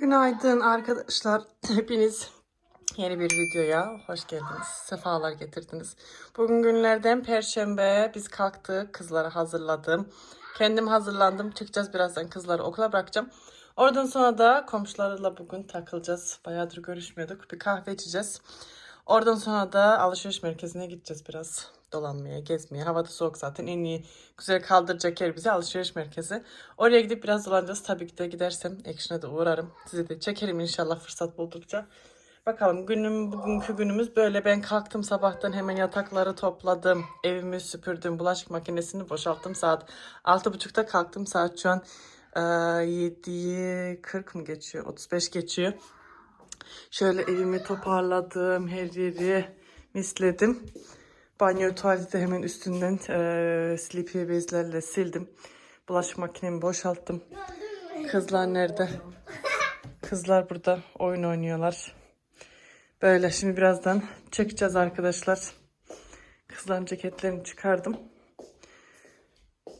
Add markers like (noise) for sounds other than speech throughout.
Günaydın arkadaşlar. (clears throat) Hepiniz yeni bir videoya hoş geldiniz. Sefalar getirdiniz. Bugün günlerden perşembe. Biz kalktık. Kızları hazırladım. Kendim hazırlandım. Çıkacağız birazdan kızları okula bırakacağım. Oradan sonra da komşularla bugün takılacağız. Bayağıdır görüşmüyorduk. Bir kahve içeceğiz. Oradan sonra da alışveriş merkezine gideceğiz biraz. Dolanmaya, gezmeye. Havada soğuk zaten. En iyi güzel kaldıracak yer bize alışveriş merkezi. Oraya gidip biraz dolanacağız. Tabii ki de gidersem Action'a da uğrarım. Size de çekerim inşallah fırsat buldukça. Bakalım günüm bugünkü günümüz böyle. Ben kalktım sabahtan hemen yatakları topladım. Evimi süpürdüm. Bulaşık makinesini boşalttım. Saat 6.30'da kalktım. Saat şu an e, 7'yi 40 mı geçiyor? 35 geçiyor. Şöyle evimi toparladım. Her yeri misledim. Banyo tuvaleti hemen üstünden e, sleepy bezlerle sildim. Bulaşık makinemi boşalttım. Kızlar nerede? Kızlar burada oyun oynuyorlar. Böyle şimdi birazdan çekeceğiz arkadaşlar. Kızların ceketlerini çıkardım.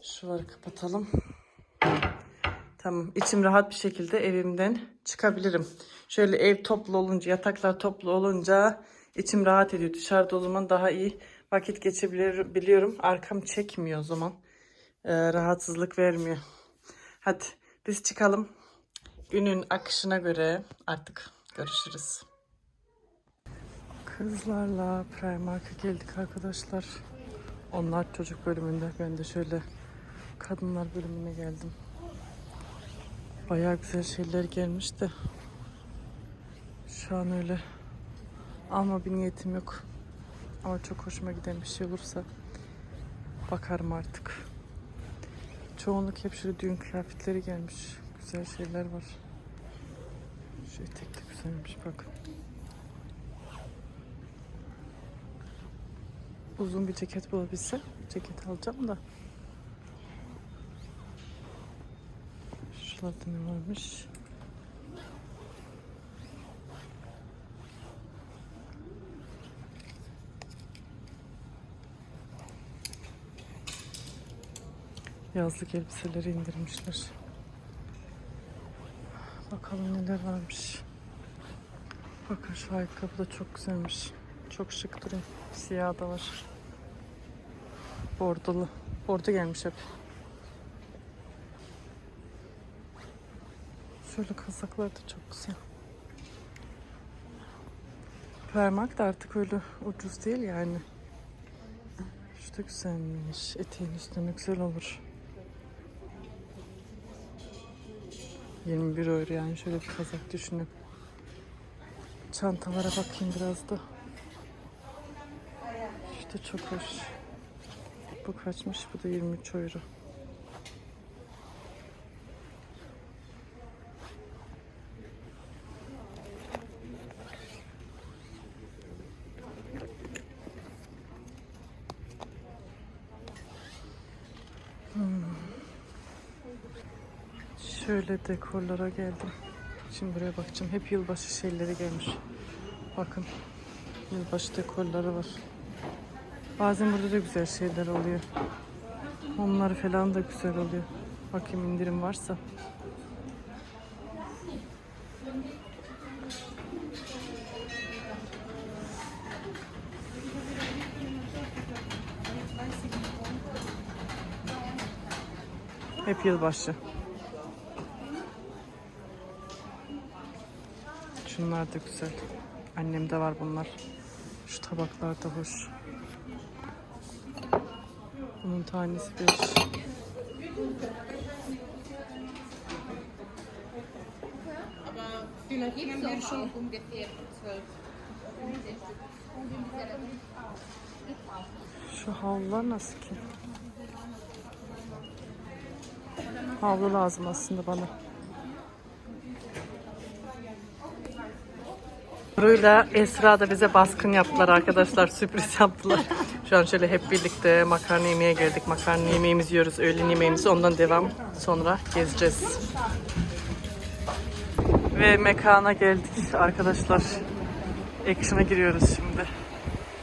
Şuraları kapatalım. Tamam. içim rahat bir şekilde evimden çıkabilirim. Şöyle ev toplu olunca, yataklar toplu olunca içim rahat ediyor. Dışarıda o zaman daha iyi vakit geçebiliyorum. Arkam çekmiyor o zaman. Ee, rahatsızlık vermiyor. Hadi biz çıkalım. Günün akışına göre artık görüşürüz. Kızlarla Primark'a geldik arkadaşlar. Onlar çocuk bölümünde. Ben de şöyle kadınlar bölümüne geldim. Bayağı güzel şeyler gelmiş de. Şu an öyle alma bir niyetim yok. Ama çok hoşuma giden bir şey olursa bakarım artık. Çoğunluk hep şöyle düğün kıyafetleri gelmiş. Güzel şeyler var. Şu etek de güzelmiş bak. Uzun bir ceket bulabilsem ceket alacağım da. Şuralarda ne varmış? Yazlık elbiseleri indirmişler. Bakalım neler varmış. Bakın şu ayakkabı da çok güzelmiş. Çok şık duruyor. Siyah da var. Bordolu. Bordo gelmiş hep. Şöyle kazaklar da çok güzel. Primark da artık öyle ucuz değil yani. Şu güzelmiş. Eteğin üstüne güzel olur. 21 euro yani şöyle bir kazak düşünün. Çantalara bakayım biraz da. İşte çok hoş. Bu kaçmış? Bu da 23 euro. Şöyle dekorlara geldim. Şimdi buraya bakacağım. Hep yılbaşı şeyleri gelmiş. Bakın. Yılbaşı dekorları var. Bazen burada da güzel şeyler oluyor. Mumları falan da güzel oluyor. Bakayım indirim varsa. Hep yılbaşı. Şunlar da güzel. Annemde var bunlar. Şu tabaklar da hoş. Bunun tanesi 5. Vielleicht haben wir schon ungefähr zwölf. Şu havlular nasıl ki? Havlu lazım aslında bana. Duru'yla Esra da bize baskın yaptılar arkadaşlar. Sürpriz yaptılar. Şu an şöyle hep birlikte makarna yemeye geldik. Makarna yemeğimizi yiyoruz. Öğlen yemeğimizi ondan devam. Sonra gezeceğiz. Ve mekana geldik arkadaşlar. Action'a giriyoruz şimdi.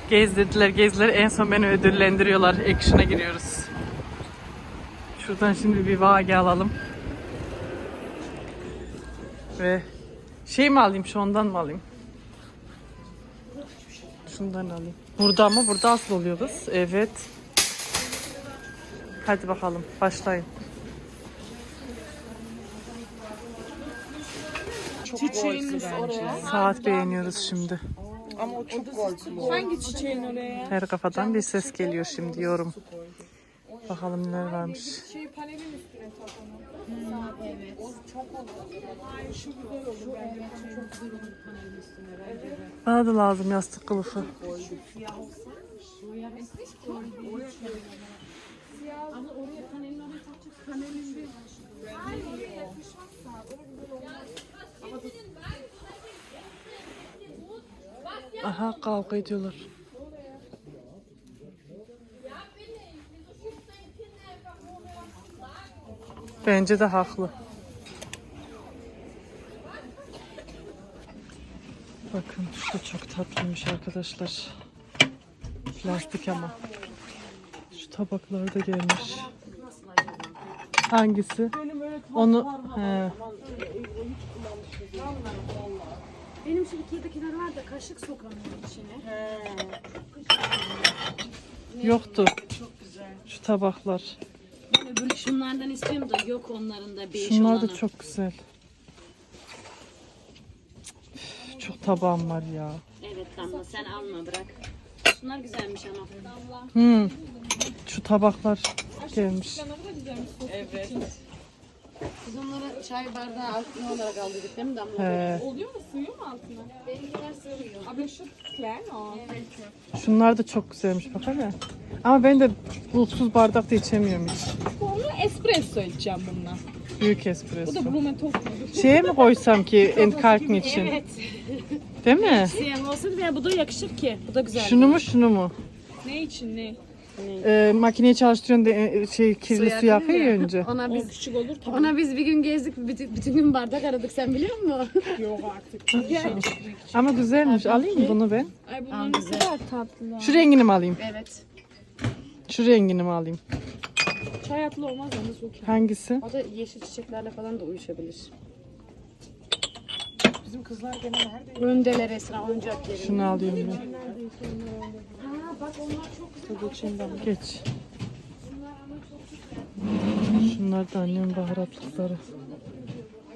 Gez dediler gezdiler. En son beni ödüllendiriyorlar. Action'a giriyoruz. Şuradan şimdi bir vage alalım. Ve Şey mi alayım şu ondan mı alayım? Şundan alayım. Burada ama burada asıl oluyor kız. Evet. Hadi bakalım başlayın. Çiçeğiniz oraya. Saat beğeniyoruz şimdi. Ama o çok korkulu. Hangi çiçeğin oraya? Her kafadan bir ses geliyor şimdi yorum. Bakalım neler varmış. Şey panelin üstüne bence. Bana da lazım yastık kılıfı. Aha kavga ediyorlar. Bence de haklı. Bakın şu çok tatlıymış arkadaşlar. Plastik ama. Şu tabaklar da gelmiş. Hangisi? Onu he. Benim şu Ikea'dakiler var da kaşık sokamıyorum içine. yoktu. Şu tabaklar. Öbür şunlardan istiyorum da yok onların da beş Şunlar da olanı. çok güzel. Üf, Çok tabağım var ya. Evet Damla sen alma bırak. Şunlar güzelmiş ama. Hmm. Şu tabaklar gelmiş. Evet. Biz onlara çay bardağı altına olarak aldıydık değil mi Damla? He. Oluyor mu? Suyu mu altına? Benimkiler sığmıyor. Abi şu klen o. Şunlar da çok güzelmiş bak hele. Ama ben de bulsuz bardakta içemiyorum hiç. Onu espresso içeceğim bununla. Büyük Bu da espresso. Blumenthal. Şeye mi koysam ki (laughs) enkalkın için? Evet. Değil mi? Siyah olsun veya bu da yakışır ki. Bu da güzel. Şunu mu şunu mu? Ne için ne? Ee, makineyi çalıştırıyorsun da e, şey kirli su yakıyor ya önce. Ona O biz küçük olur tabii. ona biz bir gün gezdik bütün, bütün gün bardak aradık sen biliyor musun? (laughs) Yok artık. Şey Ama güzelmiş. Alayım mı bunu ben? Ay bunlar ne güzel. kadar tatlı. Şu rengini mi alayım? Evet. Şu rengini mi alayım? Çay atlı olmaz ama iyi. Hangisi? O da yeşil çiçeklerle falan da uyuşabilir. Bizim kızlar gene nerede? Öndeler Esra oyuncak yeri. Şunu alayım ben. Ha bak onlar çok güzel. Geç. Şunlar da annemin baharatlıkları.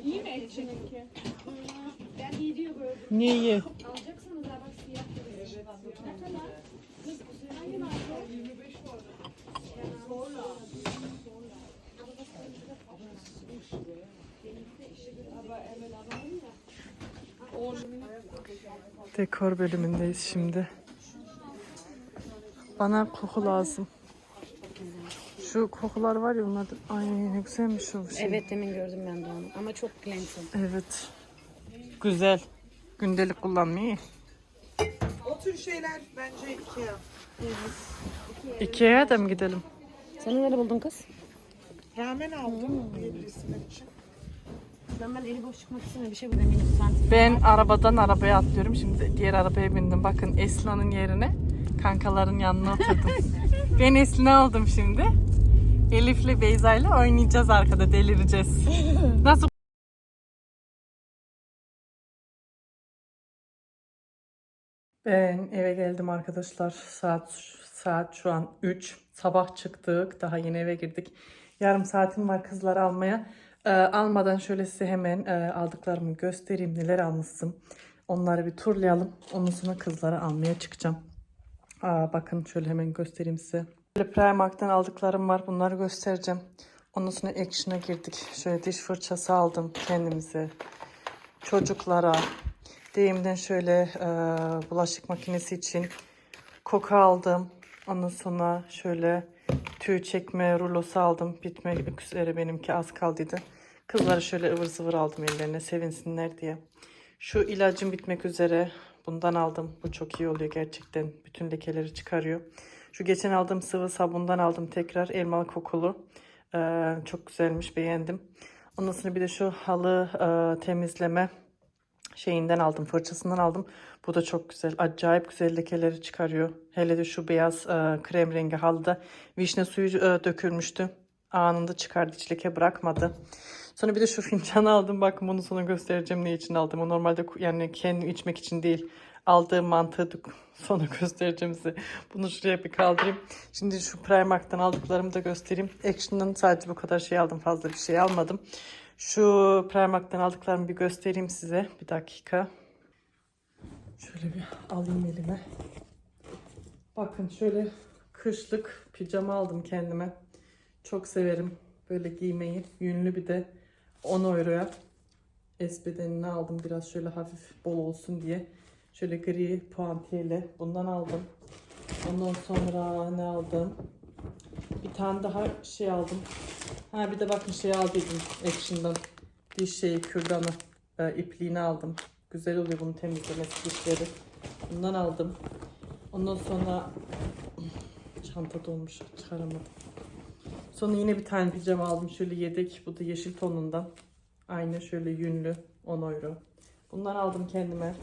İyi mi etçilik ki? Ben iyi diyor böyle. Niye iyi? Alacaksanız ha bak siyah da Dekor bölümündeyiz şimdi. Bana koku lazım. Şu kokular var ya onlar da... Ay ne güzelmiş o şey. Evet demin gördüm ben de onu. Ama çok plankton. Evet. Güzel. Gündelik kullanmaya iyi. O tür şeyler bence Ikea. Ikea'ya da mı gidelim? Sen nerede buldun kız? Ramen aldım bir resim için. Ben ben eli boş çıkmak istemiyorum. Bir şey santim. Ben arabadan arabaya atlıyorum. Şimdi diğer arabaya bindim. Bakın Esra'nın yerine kankaların yanına oturdum. (laughs) ben Eslin'i aldım şimdi. Elif'le Beyza'yla oynayacağız arkada. Delireceğiz. (laughs) Nasıl Ben eve geldim arkadaşlar. Saat saat şu an 3. Sabah çıktık. Daha yeni eve girdik. Yarım saatim var kızları almaya. Ee, almadan şöyle size hemen e, aldıklarımı göstereyim. Neler almışsın. Onları bir turlayalım. Ondan sonra kızları almaya çıkacağım. Aa, bakın şöyle hemen göstereyim size. Böyle Primark'tan aldıklarım var. Bunları göstereceğim. Ondan sonra Action'a girdik. Şöyle diş fırçası aldım kendimize. Çocuklara. Deyimden şöyle e, bulaşık makinesi için koku aldım. Ondan sonra şöyle tüy çekme rulosu aldım. Bitmek üzere benimki az kaldıydı. Kızlara şöyle ıvır zıvır aldım ellerine sevinsinler diye. Şu ilacım bitmek üzere. Bundan aldım. Bu çok iyi oluyor gerçekten. Bütün lekeleri çıkarıyor. Şu geçen aldığım sıvı sabundan aldım tekrar. Elmalı kokulu. Ee, çok güzelmiş. Beğendim. Ondan sonra bir de şu halı e, temizleme şeyinden aldım. Fırçasından aldım. Bu da çok güzel. Acayip güzel lekeleri çıkarıyor. Hele de şu beyaz e, krem rengi halıda vişne suyu e, dökülmüştü. Anında çıkardı. Hiç leke bırakmadı. Sonra bir de şu (laughs) fincanı aldım. Bakın bunu sonra göstereceğim ne için aldım. O normalde yani kendim içmek için değil. Aldığım mantığı sonra (laughs) göstereceğim size. Bunu şuraya bir kaldırayım. Şimdi şu Primark'tan aldıklarımı da göstereyim. Action'dan sadece bu kadar şey aldım. Fazla bir şey almadım. Şu Primark'tan aldıklarımı bir göstereyim size. Bir dakika. Şöyle bir alayım elime. Bakın şöyle kışlık pijama aldım kendime. Çok severim böyle giymeyi. Yünlü bir de 10 euroya. S bedenini aldım biraz şöyle hafif bol olsun diye. Şöyle gri puantiyeli bundan aldım. Ondan sonra ne aldım? Bir tane daha şey aldım. Ha bir de bakın şey aldıydım Action'dan. Diş şeyi kürdanı e, ipliğini aldım. Güzel oluyor bunun temizlemesi dişleri. Bundan aldım. Ondan sonra (clears throat) çanta dolmuş çıkaramadım. Sonra yine bir tane pijama aldım. Şöyle yedek. Bu da yeşil tonundan. Aynı şöyle yünlü. 10 euro. Bundan aldım kendime.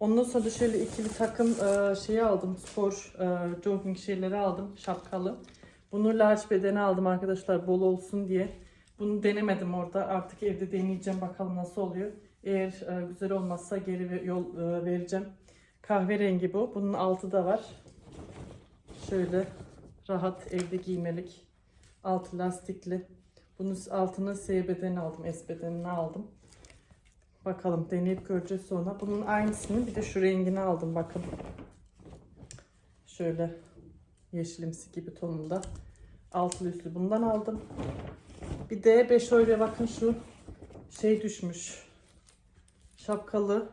Ondan sonra da şöyle ikili takım e, şeyi aldım. Spor e, jogging şeyleri aldım. Şapkalı. Bunu large bedeni aldım arkadaşlar bol olsun diye. Bunu denemedim orada. Artık evde deneyeceğim bakalım nasıl oluyor. Eğer e, güzel olmazsa geri ve- yol e, vereceğim. Kahverengi bu. Bunun altı da var. Şöyle rahat evde giymelik. Altı lastikli. Bunun altına S bedeni aldım. S bedenini aldım. Bakalım deneyip göreceğiz sonra. Bunun aynısını bir de şu rengini aldım bakın. Şöyle yeşilimsi gibi tonunda. Altılı üstlü bundan aldım. Bir de 5 euroya bakın şu şey düşmüş. Şapkalı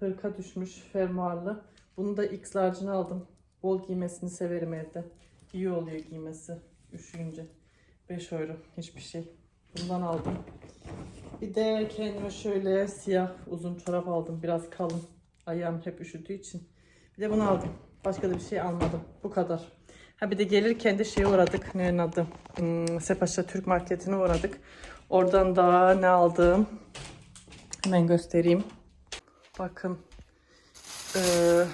hırka düşmüş fermuarlı. Bunu da X large'ını aldım. Bol giymesini severim evde. İyi oluyor giymesi üşüyünce. 5 euro hiçbir şey. Bundan aldım. Bir de kendime şöyle siyah uzun çorap aldım. Biraz kalın. Ayağım hep üşüdüğü için. Bir de bunu aldım. Başka da bir şey almadım. Bu kadar. Ha bir de gelirken de şeye uğradık. Ne adı? Hmm, Sepaşa Türk Marketi'ne uğradık. Oradan da ne aldım? Hemen göstereyim. Bakın. Ee,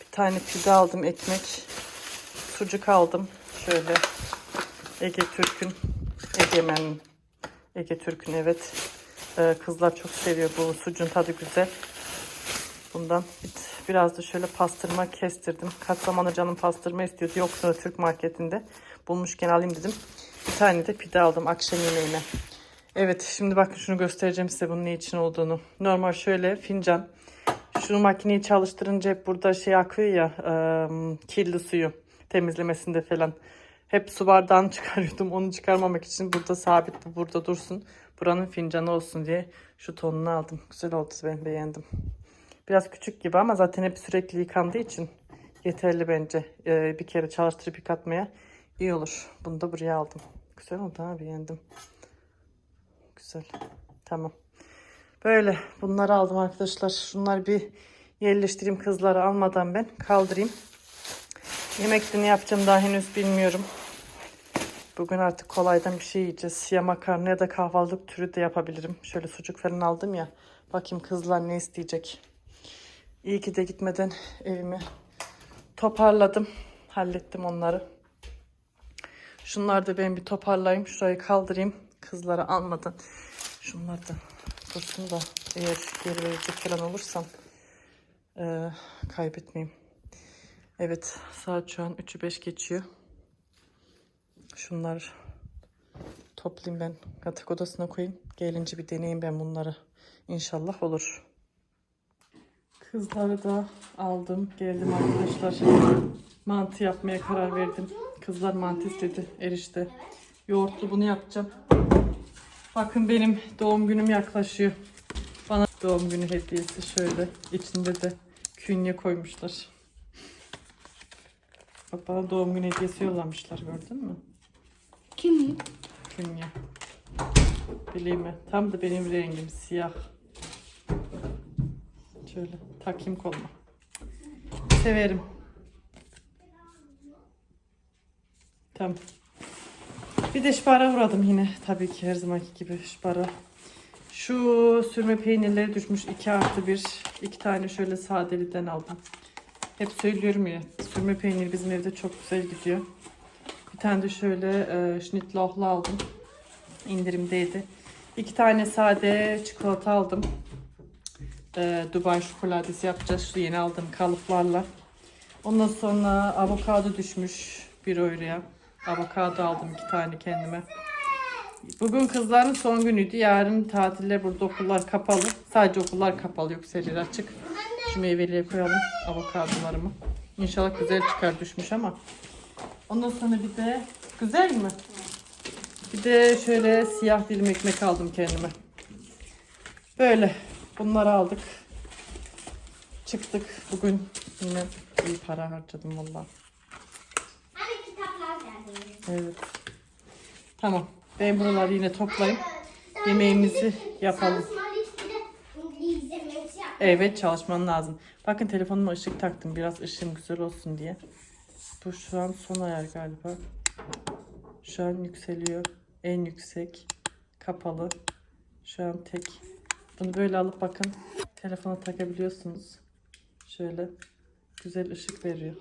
bir tane pide aldım ekmek. Sucuk aldım. Şöyle. Ege Türk'ün. Egemen. Ege Türk'ün evet. Ee, kızlar çok seviyor bu sucuğun tadı güzel. Bundan bir- biraz da şöyle pastırma kestirdim. Kaç zamandır canım pastırma istiyordu. Yoksa Türk marketinde. Bulmuşken alayım dedim. Bir tane de pide aldım akşam yemeğine. Evet şimdi bakın şunu göstereceğim size bunun ne için olduğunu. Normal şöyle fincan. Şu makineyi çalıştırınca hep burada şey akıyor ya ıı, kirli suyu temizlemesinde falan. Hep su bardağını (laughs) çıkarıyordum. Onu çıkarmamak için burada sabit bu burada dursun. Buranın fincanı olsun diye şu tonunu aldım. Güzel oldu ben beğendim. Biraz küçük gibi ama zaten hep sürekli yıkandığı için yeterli bence. Ee, bir kere çalıştırıp yıkatmaya iyi olur. Bunu da buraya aldım. Güzel oldu ha beğendim. Güzel. Tamam. Böyle bunları aldım arkadaşlar. Şunları bir yerleştireyim kızları almadan ben kaldırayım. Yemekte ne yapacağım daha henüz bilmiyorum. Bugün artık kolaydan bir şey yiyeceğiz. Ya makarna ya da kahvaltılık türü de yapabilirim. Şöyle sucuk falan aldım ya. Bakayım kızlar ne isteyecek. İyi ki de gitmeden evimi toparladım. Hallettim onları. Şunları da ben bir toparlayayım. Şurayı kaldırayım. Kızları almadan. Şunlar da dursun da eğer geri verecek falan olursam eee, kaybetmeyeyim. Evet saat şu an 3'ü 5 geçiyor. Şunlar toplayayım ben yatak odasına koyayım. Gelince bir deneyeyim ben bunları. İnşallah olur. Kızları da aldım. Geldim arkadaşlar. Mantı yapmaya karar verdim. Kızlar mantı istedi. Erişte. Yoğurtlu bunu yapacağım. Bakın benim doğum günüm yaklaşıyor. Bana doğum günü hediyesi şöyle. İçinde de künye koymuşlar. Bak bana doğum günü hediyesi yollamışlar gördün mü? Kim? Künye. Bileğime. Tam da benim rengim siyah. Şöyle takayım koluma. Severim. Tamam. Bir de şpara uğradım yine. Tabii ki her zamanki gibi şpara. Şu sürme peynirleri düşmüş. 2 artı 1. iki tane şöyle sadeliden aldım. Hep söylüyorum ya. Sürme peyniri bizim evde çok güzel gidiyor. Bir tane de şöyle e, schnittlauch'lu aldım. indirimdeydi. İki tane sade çikolata aldım. Ee, Dubai şokoladesi yapacağız şu yeni aldığım kalıplarla. Ondan sonra avokado düşmüş 1 euroya. Avokado aldım iki tane kendime. Bugün kızların son günüydü. Yarın tatiller burada okullar kapalı. Sadece okullar kapalı yok seriler açık. Şu meyveliğe koyalım avokadolarımı. İnşallah güzel çıkar düşmüş ama. Ondan sonra bir de güzel mi? Bir de şöyle siyah dilim ekmek aldım kendime. Böyle bunları aldık. Çıktık bugün yine iyi para harcadım vallahi. Hani kitaplar geldi. Evet. Tamam. Ben buraları yine toplayayım. Yemeğimizi yapalım. Evet çalışman lazım. Bakın telefonuma ışık taktım. Biraz ışığım güzel olsun diye. Bu şu an son ayar galiba. Şu an yükseliyor. En yüksek. Kapalı. Şu an tek. Bunu böyle alıp bakın. Telefona takabiliyorsunuz. Şöyle. Güzel ışık veriyor.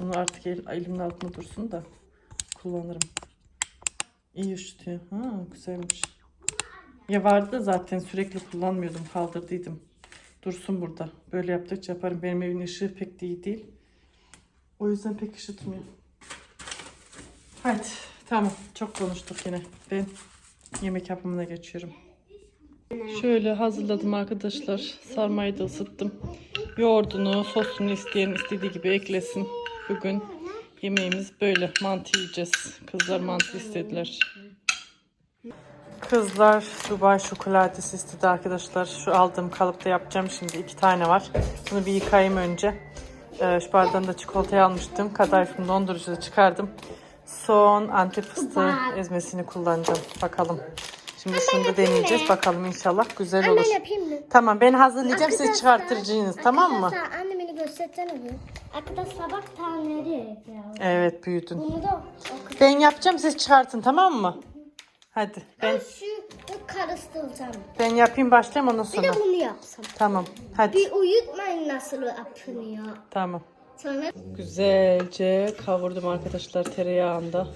Bunu artık el, elimin altında dursun da kullanırım. İyi ışıtıyor. Ha, güzelmiş. Ya vardı zaten sürekli kullanmıyordum. Kaldırdıydım. Dursun burada. Böyle yaptıkça yaparım. Benim evin ışığı pek de iyi değil. O yüzden pek ışıtmıyor. Hadi tamam. Çok konuştuk yine. Ben yemek yapımına geçiyorum. Şöyle hazırladım arkadaşlar. Sarmayı da ısıttım. Yoğurdunu, sosunu isteyen istediği gibi eklesin. Bugün yemeğimiz böyle. Mantı yiyeceğiz. Kızlar mantı istediler. Kızlar Dubai şokolatesi istedi arkadaşlar. Şu aldığım kalıpta yapacağım şimdi. iki tane var. Bunu bir yıkayayım önce. Ee, şu bardağını da çikolatayı almıştım. Kadayıfımı dondurucuda çıkardım. Son antep fıstığı ezmesini kullanacağım. Bakalım. Şimdi şunu da deneyeceğiz. Bakalım inşallah güzel olur. Yapayım mı? Tamam ben hazırlayacağım. Siz çıkartırsınız tamam mı? Arkadaşlar anne beni göstersene bir. Arkadaşlar bak tanrı ya. Evet büyüdün. Bunu da Ben yapacağım siz çıkartın tamam mı? Hadi ben ben şu karıştıracağım. ben yapayım başlayayım ondan Bir de sonra. bunu yapsam. Tamam. Hadi. Bir uyutmayın nasıl yapılıyor. Tamam. Sonra Güzelce kavurdum arkadaşlar tereyağında.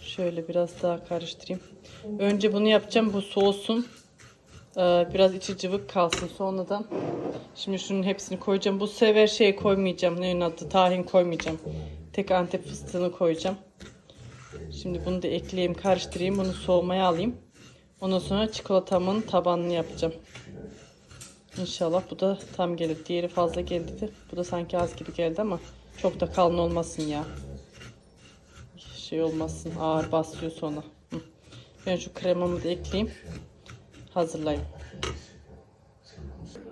Şöyle biraz daha karıştırayım. Önce bunu yapacağım. Bu soğusun. Ee, biraz içi cıvık kalsın sonradan. Şimdi şunun hepsini koyacağım. Bu sefer şey koymayacağım. Ne onun adı? Tahin koymayacağım. Tek antep fıstığını koyacağım. Şimdi bunu da ekleyeyim, karıştırayım. Bunu soğumaya alayım. Ondan sonra çikolatamın tabanını yapacağım. İnşallah bu da tam gelir. Diğeri fazla geldi. Bu da sanki az gibi geldi ama çok da kalın olmasın ya. Şey olmasın ağır basıyor sonra. Ben şu kremamı da ekleyeyim. Hazırlayayım.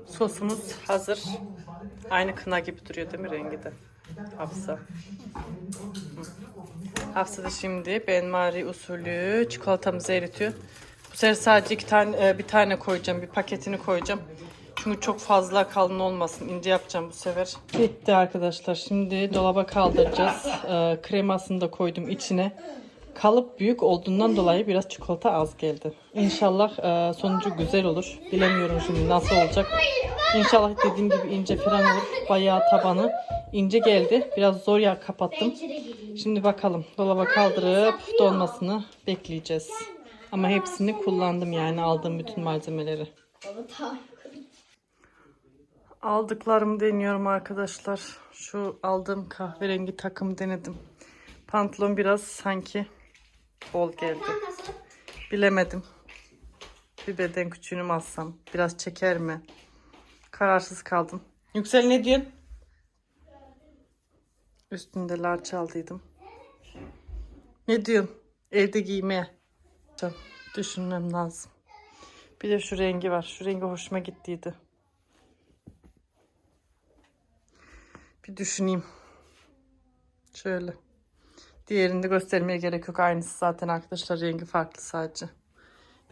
Sosumuz hazır. Aynı kına gibi duruyor değil mi rengi de? Hafsa. Hı. Hafsa da şimdi benmari usulü çikolatamızı eritiyor. Bu sefer sadece iki tane, e, bir tane koyacağım. Bir paketini koyacağım. Çünkü çok fazla kalın olmasın. İnce yapacağım bu sefer. Bitti arkadaşlar. Şimdi dolaba kaldıracağız. Ee, kremasını da koydum içine. Kalıp büyük olduğundan dolayı biraz çikolata az geldi. İnşallah e, sonucu güzel olur. Bilemiyorum şimdi nasıl olacak. İnşallah dediğim gibi ince falan olur. Bayağı tabanı ince geldi. Biraz zor yer kapattım. Şimdi bakalım. Dolaba kaldırıp donmasını bekleyeceğiz. Ama hepsini kullandım yani aldığım bütün malzemeleri. Aldıklarımı deniyorum arkadaşlar. Şu aldığım kahverengi takım denedim. Pantolon biraz sanki bol geldi. Bilemedim. Bir beden küçüğünü mü alsam? Biraz çeker mi? Kararsız kaldım. Yüksel ne diyorsun? Üstünde large aldıydım. Ne diyorsun? Evde giymeye. Düşünmem lazım. Bir de şu rengi var. Şu rengi hoşuma gittiydi. Bir düşüneyim. Şöyle. Diğerini göstermeye gerek yok. Aynısı zaten arkadaşlar. Rengi farklı sadece.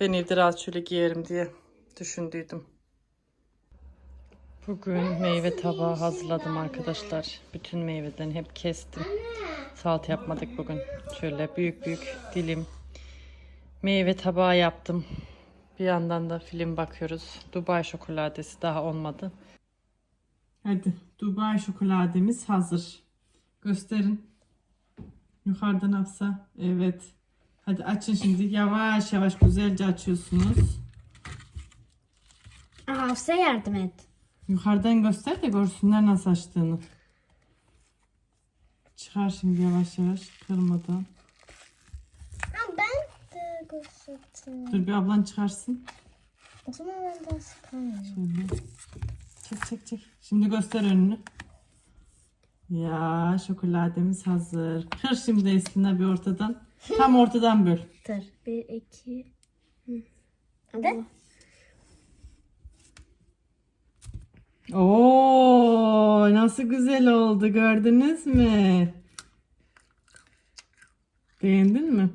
Ben evde rahat şöyle giyerim diye düşündüydüm. Bugün meyve tabağı hazırladım arkadaşlar. Bütün meyveden hep kestim. Salata yapmadık bugün. Şöyle büyük büyük dilim meyve tabağı yaptım. Bir yandan da film bakıyoruz. Dubai şokoladesi daha olmadı. Hadi Dubai şokolademiz hazır. Gösterin. Yukarıdan hafsa. Evet. Hadi açın şimdi. Yavaş yavaş güzelce açıyorsunuz. Hafsa yardım et. Yukarıdan göster de görsünler nasıl açtığını. Çıkar şimdi yavaş yavaş kırmadan. Ama ben de göstereyim. Dur bir ablan çıkarsın. O zaman ben de sıkamıyorum. Şöyle. Çek çek çek. Şimdi göster önünü. Ya şokolademiz hazır. Kır şimdi Esin'le bir ortadan. Tam ortadan böl. (laughs) Dur. Bir, iki. Hadi. Oo, nasıl güzel oldu gördünüz mü? Beğendin mi?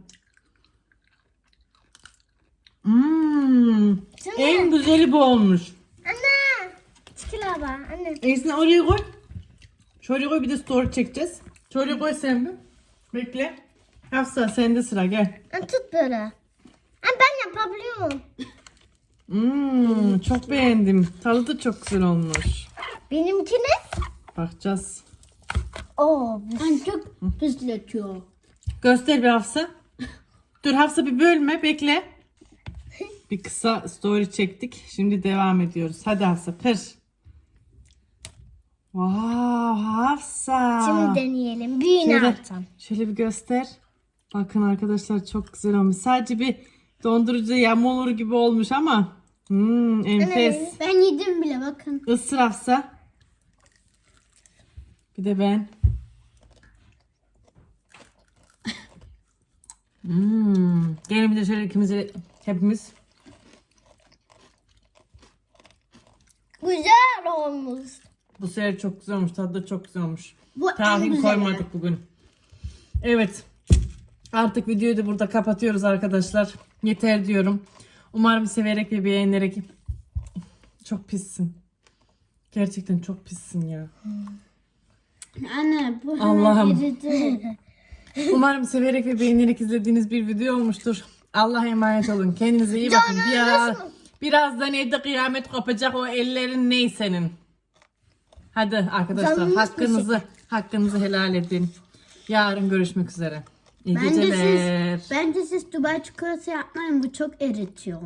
Hmm, en güzeli bu olmuş. Anne. Çıkıl baba. Anne. Esin oraya koy. Şöyle koy bir de story çekeceğiz. Şöyle koy sen bir. Bekle. Hafsa sende sıra gel. Anne tut böyle. Anne ben yapabiliyorum. Hmm, çok beğendim. Tadı da çok güzel olmuş. Benimki ne? Bakacağız. Oo. Ben çok hızlatıyor. Göster bir Hafsa. Dur Hafsa bir bölme bekle. Bir kısa story çektik. Şimdi devam ediyoruz. Hadi Hafsa kır. Wow Hafsa. Şimdi deneyelim. Büyüğünü Şöyle, şöyle bir göster. Bakın arkadaşlar çok güzel olmuş. Sadece bir dondurucuda yağmur gibi olmuş ama hmm, enfes. Ben yedim bile bakın. Isır Hafsa. Bir de ben. Hmm. Gelin bir de şöyle ikimiz hepimiz. Güzel olmuş. Bu sefer çok güzel olmuş. Tadı da çok güzel olmuş. Bu en Tahin güzeli. koymadık bugün. Evet. Artık videoyu da burada kapatıyoruz arkadaşlar. Yeter diyorum. Umarım severek ve beğenerek çok pissin. Gerçekten çok pissin ya. Anne bu Allah'ım. (laughs) Umarım severek ve beğenerek izlediğiniz bir video olmuştur. Allah'a emanet olun. Kendinize iyi bakın. Biraz, birazdan evde kıyamet kopacak o ellerin ney senin. Hadi arkadaşlar hakkınızı hakkınızı helal edin. Yarın görüşmek üzere. İyi Bence geceler. siz, bence siz Dubai çikolatası yapmayın. Bu çok eritiyor.